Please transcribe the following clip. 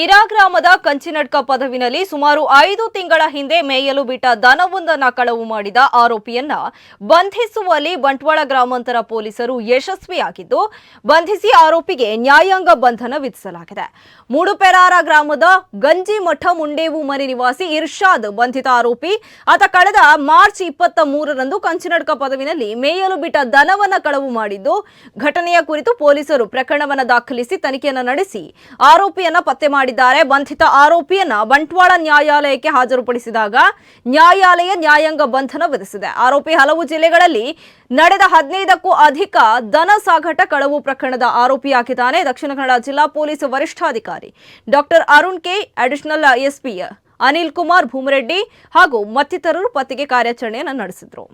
ಇರಾ ಗ್ರಾಮದ ಕಂಚಿನಡ್ಕ ಪದವಿನಲ್ಲಿ ಸುಮಾರು ಐದು ತಿಂಗಳ ಹಿಂದೆ ಮೇಯಲು ಬಿಟ್ಟ ದನವೊಂದನ್ನ ಕಳವು ಮಾಡಿದ ಆರೋಪಿಯನ್ನ ಬಂಧಿಸುವಲ್ಲಿ ಬಂಟ್ವಾಳ ಗ್ರಾಮಾಂತರ ಪೊಲೀಸರು ಯಶಸ್ವಿಯಾಗಿದ್ದು, ಬಂಧಿಸಿ ಆರೋಪಿಗೆ ನ್ಯಾಯಾಂಗ ಬಂಧನ ವಿಧಿಸಲಾಗಿದೆ. ಮೂಡುಪೆರಾರ ಗ್ರಾಮದ ಗಂಜಿಮಠ ಮುಂಡೇವು ಮನೆ ನಿವಾಸಿ ಇರ್ಷಾದ್ ಬಂಧಿತ ಆರೋಪಿ, ಆತ ಕಳೆದ ಮಾರ್ಚ್ ಇಪ್ಪತ್ತ ಮೂರರಂದು ಕಂಚಿನಡ್ಕ ಪದವಿನಲ್ಲಿ ಮೇಯಲು ಬಿಟ್ಟ ದನವನ್ನ ಕಳವು ಮಾಡಿದ್ದು, ಘಟನೆಯ ಕುರಿತು ಪೊಲೀಸರು ಪ್ರಕರಣವನ್ನ ದಾಖಲಿಸಿ ತನಿಖೆಯನ್ನ ನಡೆಸಿ ಆರೋಪಿಯನ್ನ ಪತ್ತೆ ಮಾಡಿದ್ದಾರೆ. ಬಂಧಿತ ಆರೋಪಿಯನ್ನ ಬಂಟ್ವಾಳ ನ್ಯಾಯಾಲಯಕ್ಕೆ ಹಾಜರುಪಡಿಸಿದಾಗ ನ್ಯಾಯಾಲಯ ನ್ಯಾಯಾಂಗ ಬಂಧನ ವಿಧಿಸಿದೆ. ಆರೋಪಿ ಹಲವು ಜಿಲ್ಲೆಗಳಲ್ಲಿ ನಡೆದ ಹದಿನೈದಕ್ಕೂ ಅಧಿಕ ದನ ಸಾಗಾಟ ಕಳವು ಪ್ರಕರಣದ ಆರೋಪಿಯಾಗಿದ್ದಾನೆ ದಕ್ಷಿಣ ಕನ್ನಡ ಜಿಲ್ಲಾ ಪೊಲೀಸ್ ವರಿಷ್ಠಾಧಿಕಾರಿ doctor Arun K, additional SP Anil Kumar Bhumareddy ಹಾಗೂ ಮತ್ತಿತರರು ಪತ್ತೆಗೆ ಕಾರ್ಯಾಚರಣೆಯನ್ನು ನಡೆಸಿದ್ರು.